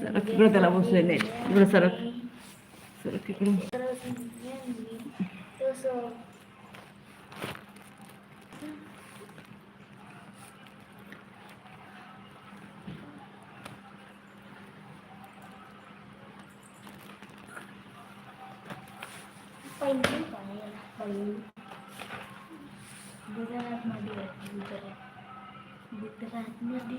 सरक इकडं त्याला बसले नाही इकडं सरक सरक इकडं तसं पहिली पाहिजे पहिली गुजरातमध्ये आहे, गुजरात गुजरातमध्ये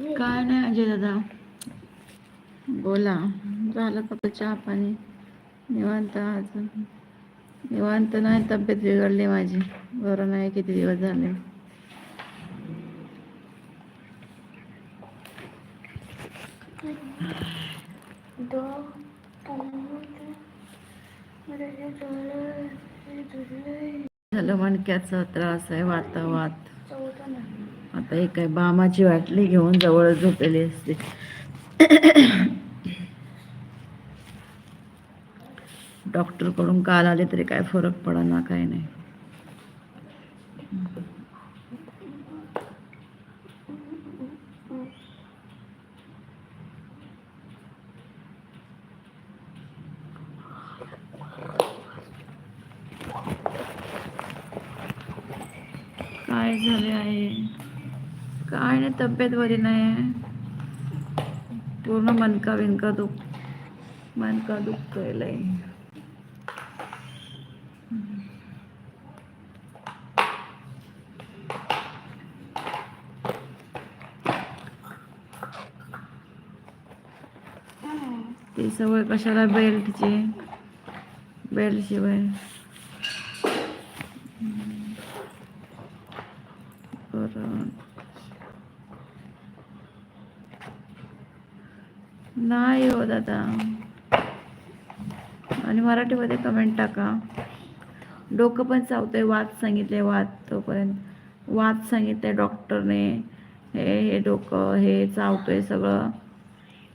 काय नाही अजय दादा. बोला. झालं का चहा पाणी? निवांत आज. निवांत नाही तब्येत बिघडली माझी. बरं नाही किती दिवस झाले. झालं मणक्याचा त्रास आहे वातावात. आता हे काय बामाची वाटली घेऊन जवळ झोपेली असते. डॉक्टरकडून काल आले तरी काय फरक पडना काय नाही. काय झाले आहे? काय नाही तब्येत बरी नाही. पूर्ण मनका विणका दुख मनका दुखतोय लय. ती सवय कशाला बेल्टची? बेल्ट शिवाय बरं नाही हो दादा. आणि मराठीमध्ये कमेंट टाका. डोकं पण चावतंय वाद सांगितले वाद तोपर्यंत. वाद सांगितले डॉक्टरने हे हे डोकं हे चावतोय सगळं.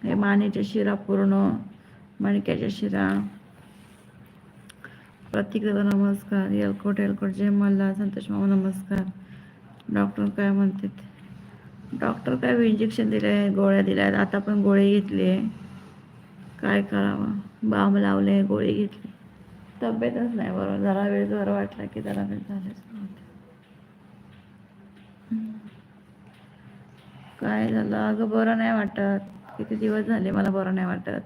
हे मानेच्या शिरा पूर्ण मणक्याच्या शिरा. प्रतीक दादा नमस्कार. येलकोट येलकोट जय मल्ला संतोष मामा नमस्कार. डॉक्टर काय म्हणतात? डॉक्टर काय इंजेक्शन दिलं आहे गोळ्या दिल्या आहेत आता पण गोळी घेतली आहे. काय करावं? बाम लावले गोळी घेतली. तब्येतच नाही बरोबर. जरा वेळ बरं वाटला की जरा वेळ झालेच काय झालं? अगं बरं नाही वाटत. किती दिवस झाले मला बरं नाही वाटत.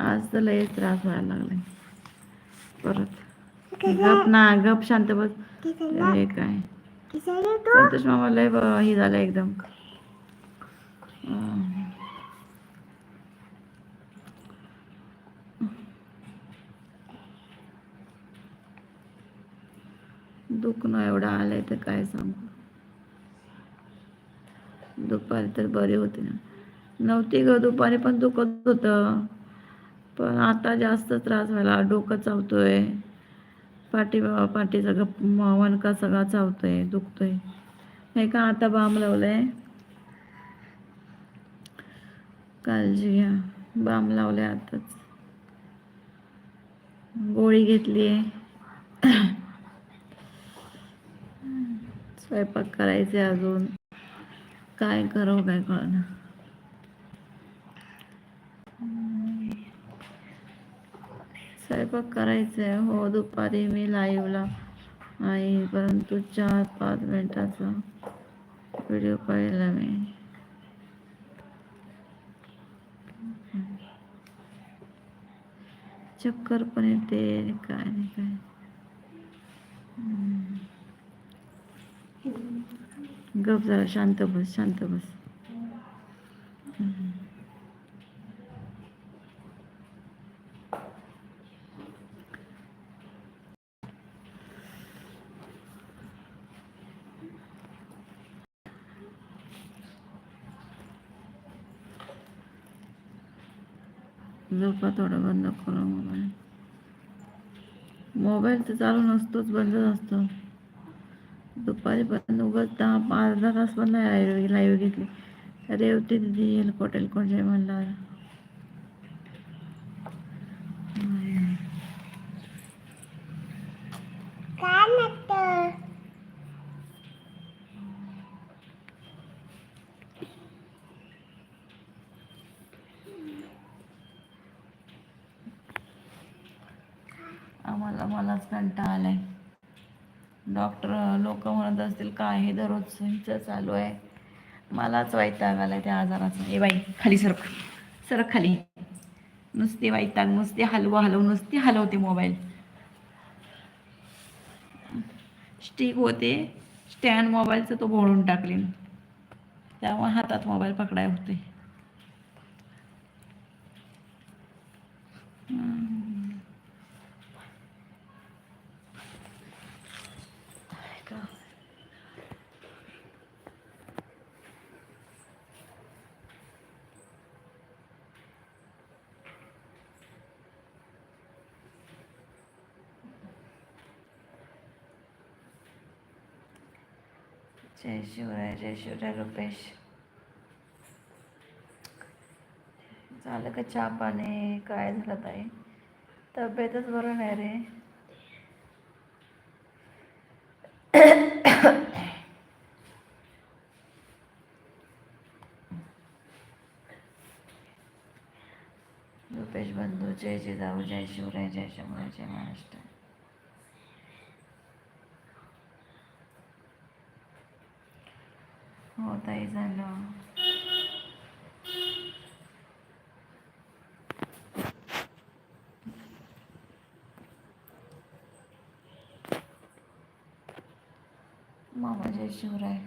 आज तर लयच त्रास व्हायला लागलाय. परत. गप ना गप शांत बस. हे काय? संतोष मामा लय हे झालं एकदम. दुखणं एवढं आलंय तर काय सांगू? दुपारी तर बरी होती ना. नव्हती ग दुपारी पण दुखत होतं. पण आता जास्त त्रास व्हायला डोकं चावतोय. पाठी पाठीचा गप वणका सगळा चावतोय दुखतोय. हे का आता बाम लावलंय? काळजी घ्या. बाम लावले आताच. गोळी घेतली स्वयंपाक करायचे अजून. काय करावं काय कळना. स्वयंपाक करायचं आहे. हो दुपारी मी लाईव्हला आहे. परंतु चार पाच मिनटाचा व्हिडिओ पाहिला मी. चक्कर पण येते. काय नाही काय गप जरा शांत बस शांत बस. झोपा थोडं बंद करू मोबाईल मोबाईल तर चालू नसतोच बंदच असतो. दुपारी पण उगाच दहा पाच अर्धा तास पण नाही लाईव्ह घेतली. रेवती दिदी येईल कोटेल कोण जय म्हणला काय नसतं आम्हाला मलाच कंटाळा आलाय डॉक्टर लोक म्हणत असतील काय हे दररोज हिचं चालू आहे. मलाच वैताग आला त्या आजाराचा. ए बाई खाली सरक. सरक खाली. नुसती वैताग नुसती हलवा हलव नुसती हलवते मोबाईल. स्टिक होते. स्टँड मोबाईलचं तो बोळून टाकले त्यामुळे हातात मोबाईल पकडाय होते हम्म. काय का जय शिवराय जय शिवराय रुपेश. झालं का चहा पाणी? काय झालं ताई? तब्येतच बरं नाही रे. रुपेश बंधू जय जय जाऊ जय शिवराय जय शिवराय जय महाराष्ट्र. ताई झालं. मामा जय शिवराय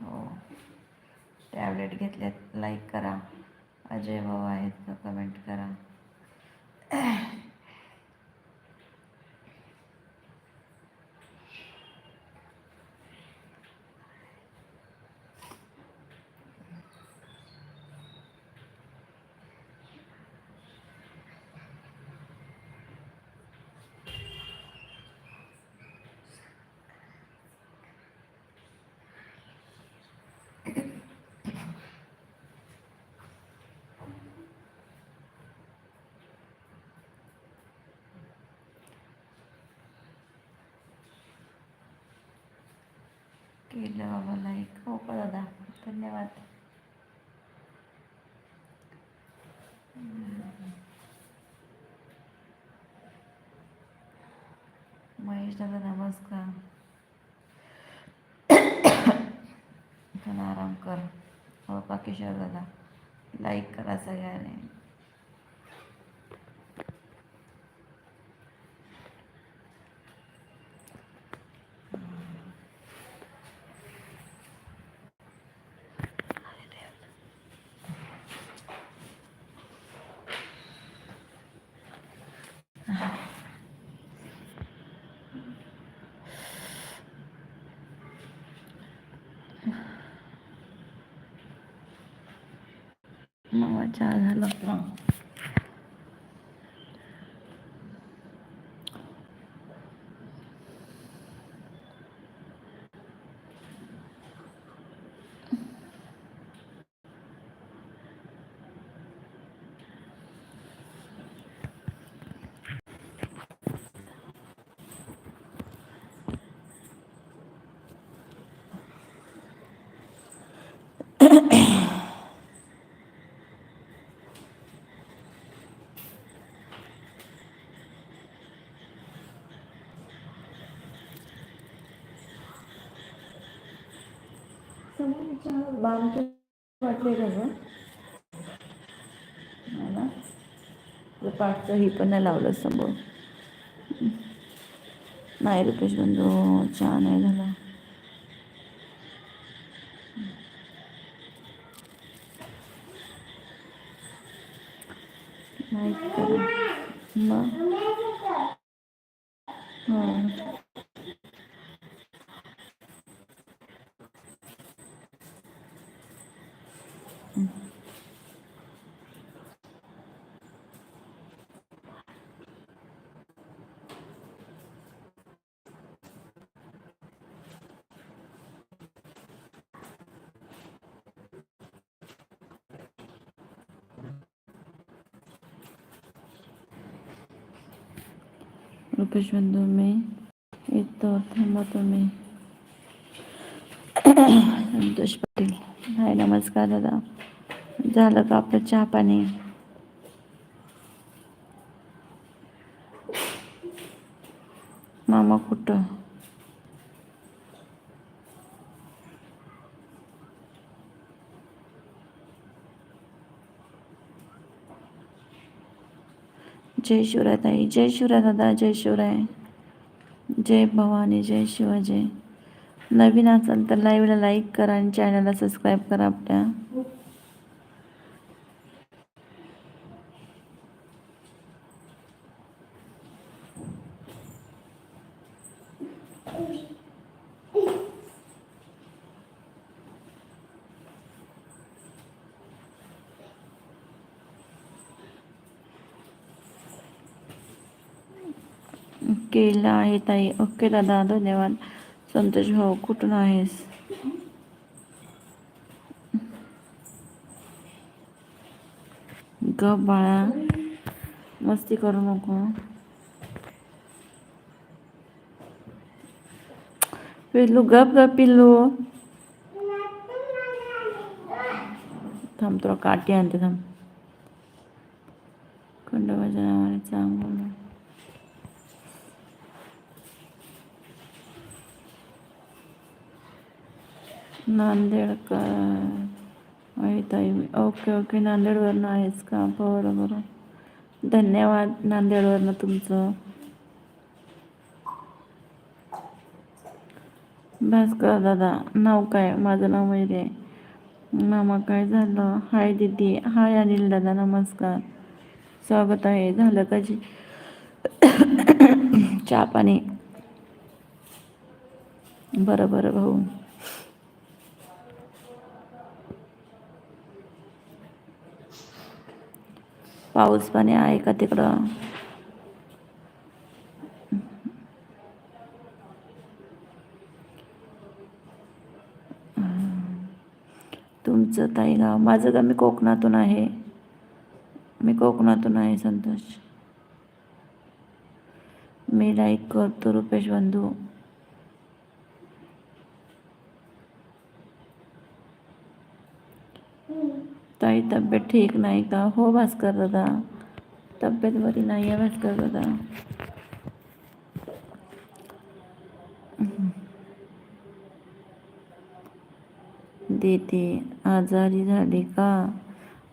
हो टॅबलेट घेतल्यात. लाईक करा. अजय भाऊ आहेत का कमेंट करा. केलं बाबा लाईक हो का दादा धन्यवाद. महेश दादा नमस्कार आराम कर. हो का दादा लाईक करा सगळ्यांनी. मग चहा झाला का बांधतो वाटले नाही ना? पाठचं ही पण नाही लावलं समोर. नाही रुपेश बंधू चहा नाही झाला नाही करा मग हां रुपेश बंधू मी येतो थांबा तुम्ही संतोष पाटील। हाय नमस्कार दादा। झालं का आपलं चहा पाणी? मामा कुठं? जय शिवराय ताई जय शिवराय दादा जय शिवराय. जय भवानी जय शिवाजय नवीन असाल तर लाईव्हला लाईक करा आणि चॅनलला सबस्क्राईब करा आपल्या. केला आहे ताई. ओके दादा धन्यवाद. संतोष भाऊ कुठून आहेस? ग बाळा. मस्ती करू नको. पिल्लू गप ग पिल्लू. थांब तुला काठी आणते थांब. नांदेडकर आहे ओके ओके. नांदेडवरनं आहेस का? बरं बरं. धन्यवाद नांदेडवरनं तुमचं. भास्कर दादा नाव काय? माझं नाव वैरे आहे. मामा काय झालं? हाय दीदी. हाय अनिल दादा नमस्कार. स्वागत आहे. झालं का जी? चहा पाणी? बरं बरं भाऊ. पाऊस पाणी आहे का तिकडं? तुमचं ताई गाव. माझं गाव मी कोकणातून आहे. मी कोकणातून आहे संतोष. मी लाईक करतो रुपेश बंधू. ताई तब्येत ठीक नाही का? हो भास्कर दादा. तब्येत बरी नाही आहे भास्कर दादा. देते आजारी झाली का?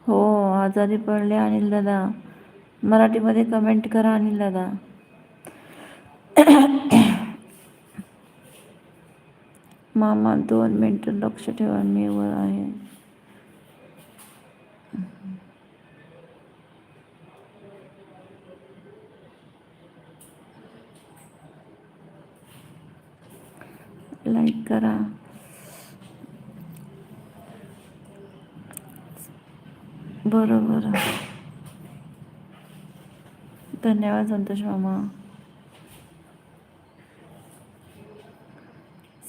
हो आजारी पडले अनिल दादा. मराठीमध्ये कमेंट करा अनिल दादा. मामा दोन मिनटं लक्ष ठेवा मी वर आहे. लाईक करा. बरं बरं धन्यवाद संतोष मामा.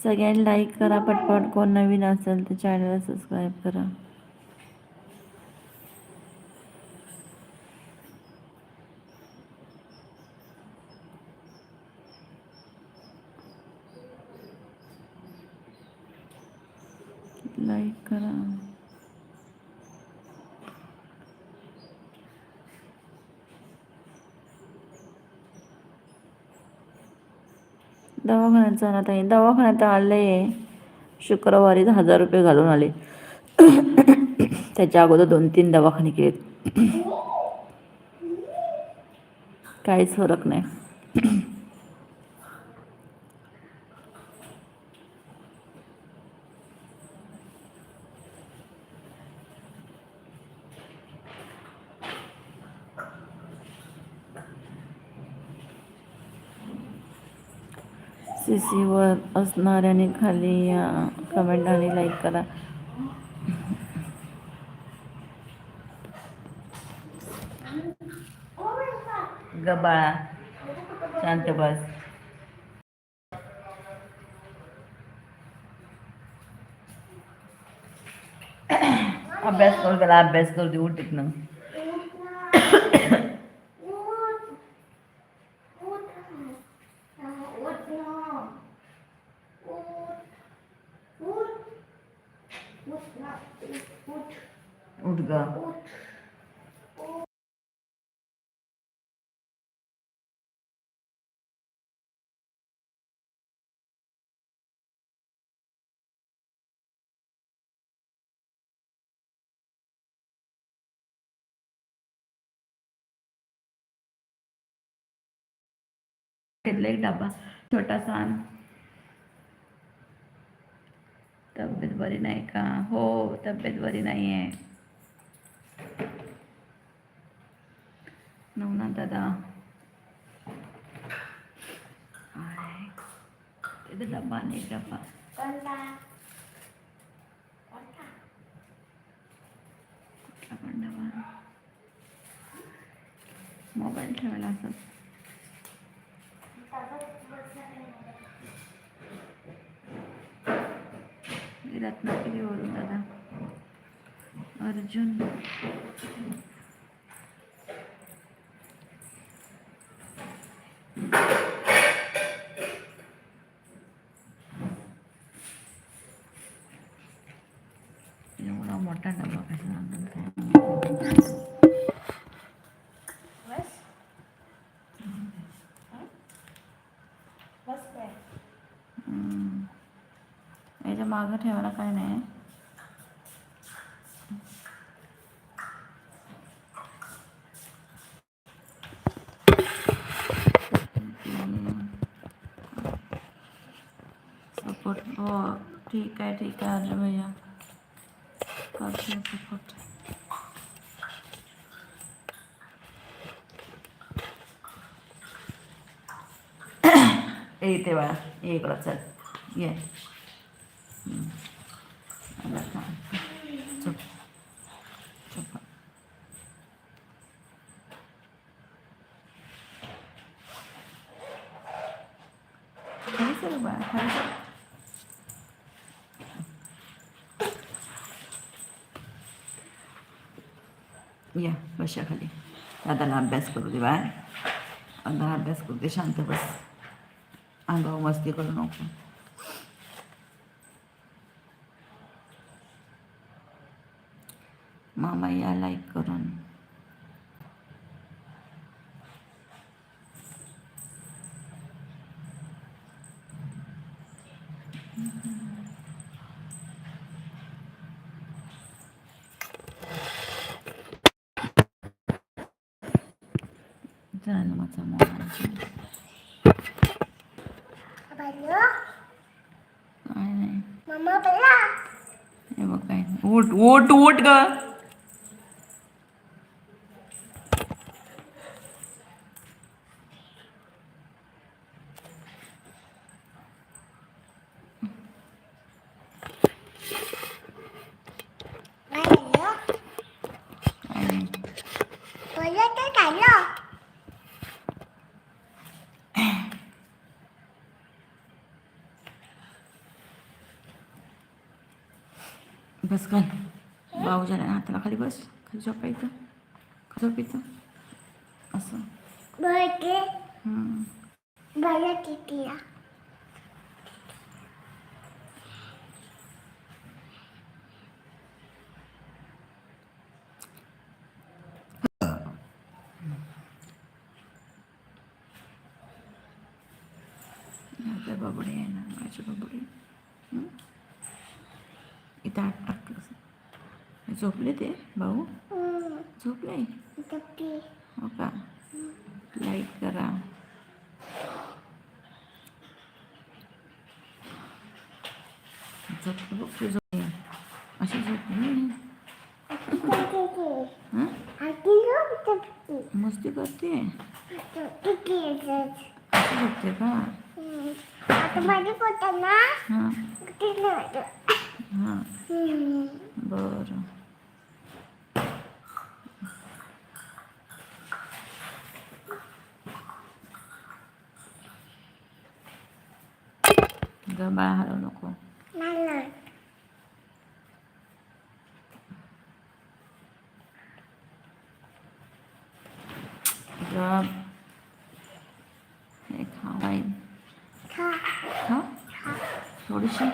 सगळ्यांनी लाईक करा पटपट कोण नवीन असेल तर चॅनलला सबस्क्राईब करा लाईक करा दवाखान्यात जाणार आहे दवाखान्यात आले. शुक्रवारी हजार रुपये घालून आले. त्याच्या अगोदर दोन तीन दवाखाने केलेत. काहीच फरक नाही. सीवर असणाऱ्याने खाली या कमेंट आणि लाईक करा. गबाळा शांत बस. अभ्यास करू त्याला अभ्यास करू दे उठत ना घेतला एक डबा छोटासा. तब्येत बरी नाही का? हो तब्येत बरी नाही आहे नवना दादा. डबा एक डबा. मोबाईल ठेवायला असं. रत्नागिरीवरून दादा अर्जुन एवढा मागं ठेवायला काय नाही. सपोर्ट. हो ठीक आहे ठीक आहे अजून भैया. करते सपोर्ट. येते बाळा ये इकडं चल. ये. या बशा खाली. दादाला अभ्यास करू दे बाय दादा अभ्यास करू दे. शांत बस. अंगावर मस्ती करू नको. मामा या लाईक करून. झालं काय नाही. ओट ओट ओट ग. बस खाल भाऊच्या हाताला खाली बस. खाली असं. बर्थडे हम्म. बलो तितीला आपल्या बबडे आहे ना माझी बबडे? इथं आठ झोपले ते भाऊ? झोपले हो का? लाइट करा. झोपले झोपले अशी झोपली हं? मस्ती करते? अशी झोपते का? हां. हां. बरं. ग बाळ हलवू नको थोडीशी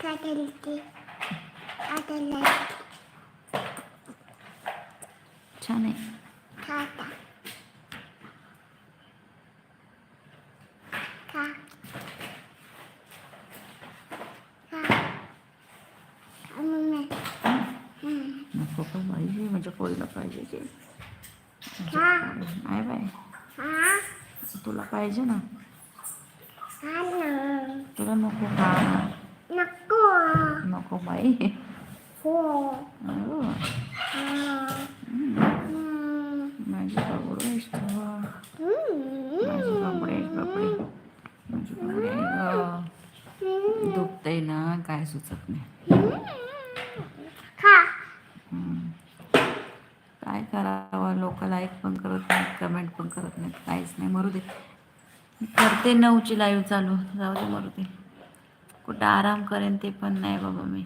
खा ते आता छान आहे खाता खा खा मम्मी नको म्हणजे पोरीला पाहिजे की. खा नाही बाय तुला पाहिजे ना. तुला नको का? नको. नको बाई. हो. हा. माझी बाबडू तू. माझी बाबडी बाबडी माझी बाबडी दुखतंय ना काय सुचत नाही. काय करावं? लोक लाईक पण करत नाहीत कमेंट पण करत नाहीत काहीच नाही. मरू दे करते नऊची लाईव्ह चालू. जाऊ दे मरू दे कुठं आराम करेन ते पण नाही बाबा मी.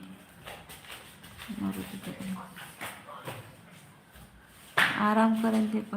मरू दे ते पण. आराम करेन ते पण.